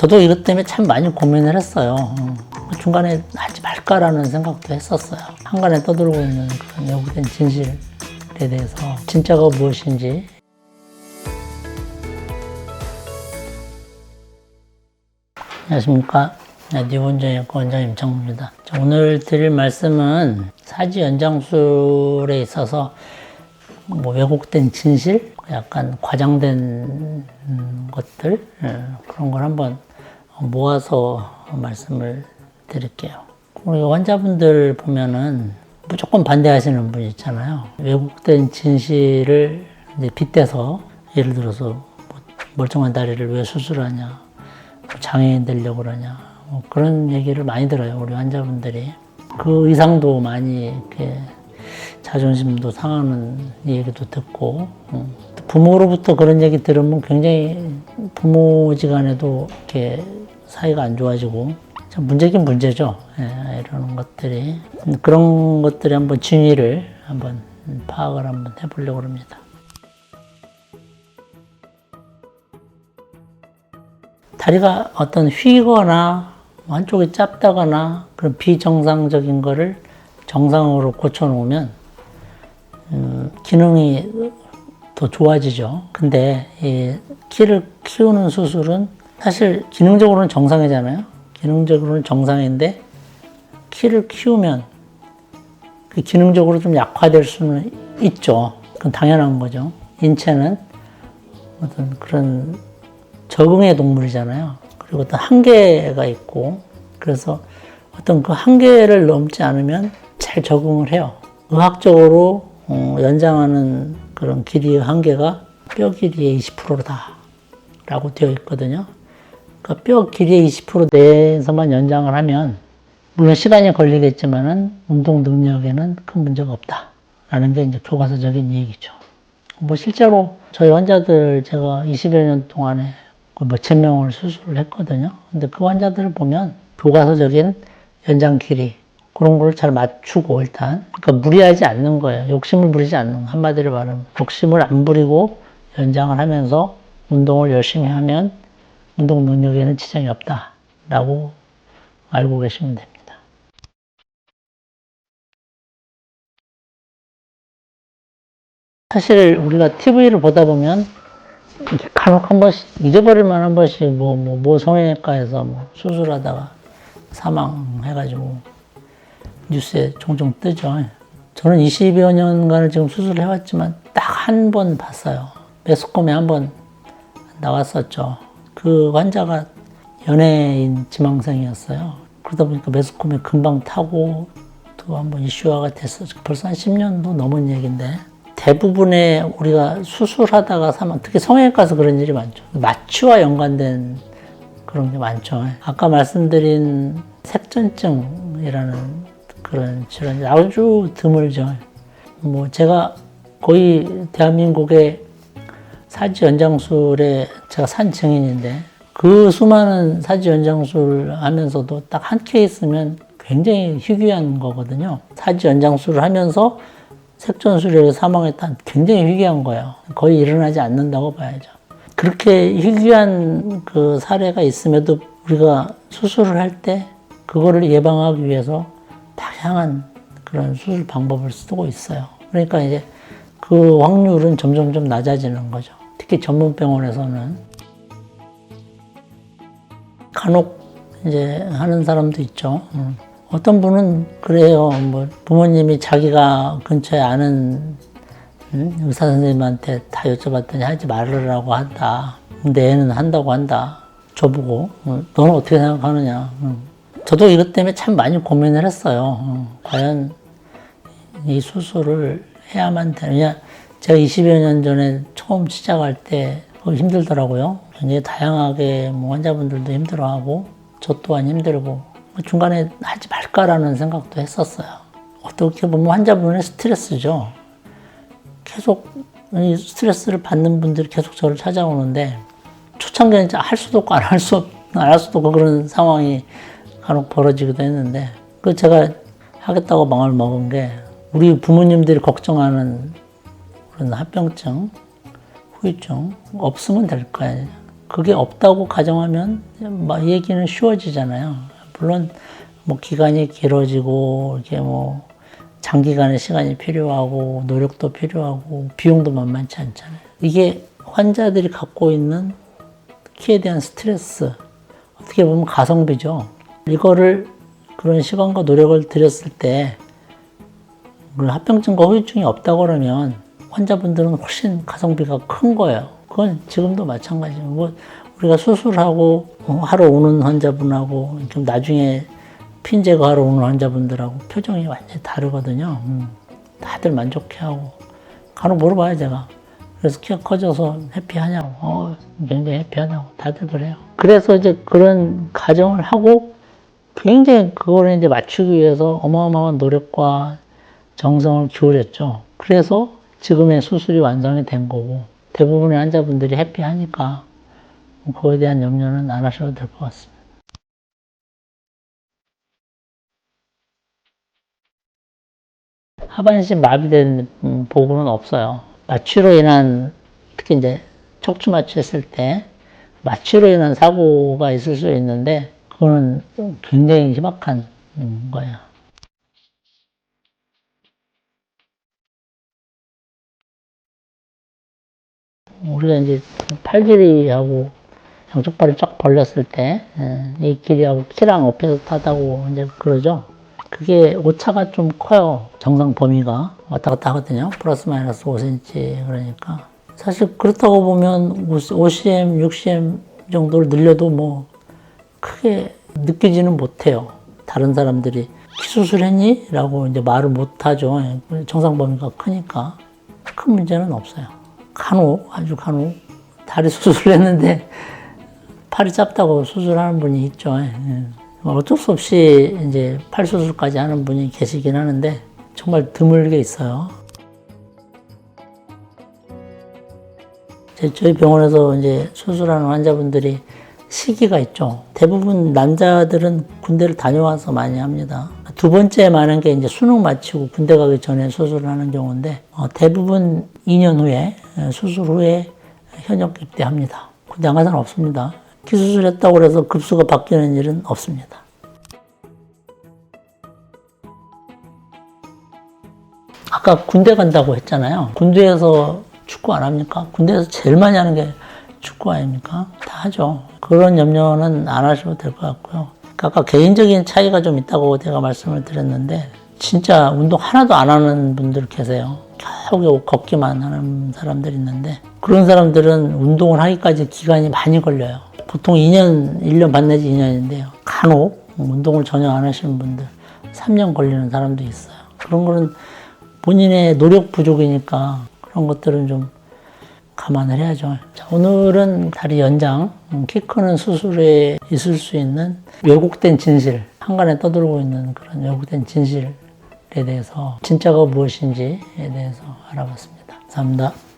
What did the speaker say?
저도 이것 때문에 참 많이 고민을 했어요. 어. 중간에 하지 말까라는 생각도 했었어요. 한간에 떠돌고 있는 그런 왜곡된 진실에 대해서 진짜가 무엇인지 안녕하십니까. 네, 뉴본정의 원장 임창무입니다. 자, 오늘 드릴 말씀은 사지 연장술에 있어서 뭐 왜곡된 진실, 약간 과장된 음, 것들 예, 그런 걸 한번 모아서 말씀을 드릴게요. 우리 환자분들 보면은 무조건 반대하시는 분 있잖아요. 왜곡된 진실을 이제 빗대서 예를 들어서 뭐 멀쩡한 다리를 왜 수술하냐, 뭐 장애인 되려고 그러냐, 뭐 그런 얘기를 많이 들어요. 우리 환자분들이. 그 이상도 많이 이렇게 자존심도 상하는 얘기도 듣고 음, 또 부모로부터 그런 얘기 들으면 굉장히 부모지간에도 이렇게 사이가 안 좋아지고 참 문제긴 문제죠. 예, 이런 것들이 음, 그런 것들이 한번 진위를 한번 파악을 한번 해보려고 합니다. 다리가 어떤 휘거나 한쪽이 짧다거나 그런 비정상적인 거를 정상으로 고쳐놓으면 음, 기능이 더 좋아지죠. 근데 이 키를 키우는 수술은 사실 기능적으로는 정상이잖아요. 기능적으로는 정상인데 키를 키우면 그 기능적으로 좀 약화될 수는 있죠. 그건 당연한 거죠. 인체는 어떤 그런 적응의 동물이잖아요. 그리고 어떤 한계가 있고 그래서 어떤 그 한계를 넘지 않으면 잘 적응을 해요. 의학적으로 어, 연장하는 그런 길이의 한계가 뼈 길이의 20%다 라고 되어 있거든요. 그러니까 뼈 길이의 20% 내에서만 연장을 하면 물론 시간이 걸리겠지만은 운동 능력에는 큰 문제가 없다 라는 게 이제 교과서적인 얘기죠. 뭐 실제로 저희 환자들 제가 20여 년 동안에 그 몇천 명을 수술을 했거든요. 근데 그 환자들을 보면 교과서적인 연장 길이 그런 걸 잘 맞추고 일단 그러니까 무리하지 않는 거예요. 욕심을 부리지 않는 거. 한마디로 말하면 욕심을 안 부리고 연장을 하면서 운동을 열심히 하면 운동 능력에는 지장이 없다라고 알고 계시면 됩니다. 사실 우리가 TV를 보다 보면 간혹 한 번씩 잊어버릴 만 한 번씩 뭐, 뭐, 뭐 성형외과에서 뭐 수술하다가 사망해가지고 뉴스에 종종 뜨죠. 저는 20여 년간을 지금 수술을 해왔지만 딱 한 번 봤어요. 매스컴에 한 번 나왔었죠. 그 환자가 연예인 지망생이었어요. 그러다 보니까 매스컴에 금방 타고 또 한 번 이슈화가 됐어. 벌써 한 10년도 넘은 얘기인데 대부분의 우리가 수술하다가 사망, 특히 성형외과에서 그런 일이 많죠. 마취와 연관된 그런 게 많죠. 아까 말씀드린 색전증이라는 그런 질환이 아주 드물죠. 뭐 제가 거의 대한민국의 사지 연장술에 제가 산 증인인데 그 수많은 사지 연장술 하면서도 딱 한 케이스면 굉장히 희귀한 거거든요. 사지 연장술을 하면서 색전술에 사망했다는 굉장히 희귀한 거예요. 거의 일어나지 않는다고 봐야죠. 그렇게 희귀한 그 사례가 있음에도 우리가 수술을 할 때 그거를 예방하기 위해서 다양한 그런 수술 방법을 쓰고 있어요. 그러니까 이제 그 확률은 점점 좀 낮아지는 거죠. 특히 전문 병원에서는 간혹 이제 하는 사람도 있죠. 음. 어떤 분은 그래요. 뭐 부모님이 자기가 근처에 아는 음, 의사 선생님한테 다 여쭤봤더니 하지 말으라고 한다. 애는 한다고 한다. 저보고 어, 너는 어떻게 생각하느냐. 음. 저도 이것 때문에 참 많이 고민을 했어요. 어, 과연 이 수술을 해야만 되느냐. 제가 20여 년 전에 처음 시작할 때 힘들더라고요. 굉장히 다양하게 뭐 환자분들도 힘들어하고 저 또한 힘들고 중간에 하지 말까라는 생각도 했었어요. 어떻게 보면 환자분의 스트레스죠. 계속 이 스트레스를 받는 분들이 계속 저를 찾아오는데 초창기에는 진짜 할 수도 없고 안할 수도 없고 그런 상황이 간혹 벌어지기도 했는데 그 제가 하겠다고 마음을 먹은 게 우리 부모님들이 걱정하는 그런 합병증, 후유증 없으면 될 거예요. 그게 없다고 가정하면 막 얘기는 쉬워지잖아요. 물론 뭐 기간이 길어지고 이게 뭐 장기간의 시간이 필요하고 노력도 필요하고 비용도 만만치 않잖아요. 이게 환자들이 갖고 있는 키에 대한 스트레스 어떻게 보면 가성비죠. 이거를 그런 시간과 노력을 들였을 때 합병증과 후유증이 없다고 그러면 환자분들은 훨씬 가성비가 큰 거예요. 그건 지금도 마찬가지예요. 뭐 우리가 수술하고 어, 하러 오는 환자분하고 좀 나중에 핀 제거하러 오는 환자분들하고 표정이 완전히 다르거든요. 음, 다들 만족해하고 간혹 물어봐요 제가. 그래서 키가 커져서 해피하냐고. 어, 굉장히 해피하냐고. 다들 그래요. 그래서 이제 그런 가정을 하고 굉장히 그거를 이제 맞추기 위해서 어마어마한 노력과 정성을 기울였죠. 그래서 지금의 수술이 완성이 된 거고 대부분의 환자분들이 해피하니까 그거에 대한 염려는 안 하셔도 될 것 같습니다. 하반신 마비된 음, 보고는 없어요. 마취로 인한 특히 이제 척추 마취했을 때 마취로 인한 사고가 있을 수 있는데 그거는 굉장히 심각한 음, 거예요. 우리가 이제 팔 길이하고 양쪽 발을 쫙 벌렸을 때 이 길이하고 키랑 타다고 이제 그러죠. 그게 오차가 좀 커요. 정상 범위가 왔다 갔다 하거든요. 플러스 마이너스 5cm 그러니까 사실 그렇다고 보면 5cm, 6cm 정도를 늘려도 뭐 크게 느끼지는 못해요. 다른 사람들이 키 수술했니? 라고 이제 말을 못하죠. 정상 범위가 크니까 큰 문제는 없어요. 간혹 아주 간혹 다리 수술을 했는데 팔이 짧다고 수술하는 분이 있죠. 예. 어쩔 수 없이 이제 팔 수술까지 하는 분이 계시긴 하는데 정말 드물게 있어요. 제- 저희 병원에서 이제 수술하는 환자분들이 시기가 있죠. 대부분 남자들은 군대를 다녀와서 많이 합니다. 두 번째 많은 게 이제 수능 마치고 군대 가기 전에 수술을 하는 경우인데 어, 대부분 2년 후에 어, 수술 후에 현역 입대합니다. 군대 안간 사람 없습니다. 기수술했다고 해서 급수가 바뀌는 일은 없습니다. 아까 군대 간다고 했잖아요. 군대에서 축구 안 합니까? 군대에서 제일 많이 하는 게 축구 아닙니까? 다 하죠. 그런 염려는 안 하셔도 될 것 같고요. 그러니까 아까 개인적인 차이가 좀 있다고 제가 말씀을 드렸는데 진짜 운동 하나도 안 하는 분들 계세요. 겨우 걷기만 하는 사람들이 있는데 그런 사람들은 운동을 하기까지 기간이 많이 걸려요. 보통 2년, 1년 반 내지 2년인데요. 간혹 운동을 전혀 안 하시는 분들 3년 걸리는 사람도 있어요. 그런 거는 본인의 노력 부족이니까 그런 것들은 좀 감안을 해야죠. 자, 오늘은 다리 연장, 음, 키 크는 수술에 있을 수 있는 왜곡된 진실, 한간에 떠돌고 있는 그런 왜곡된 진실에 대해서 진짜가 무엇인지에 대해서 알아봤습니다. 감사합니다.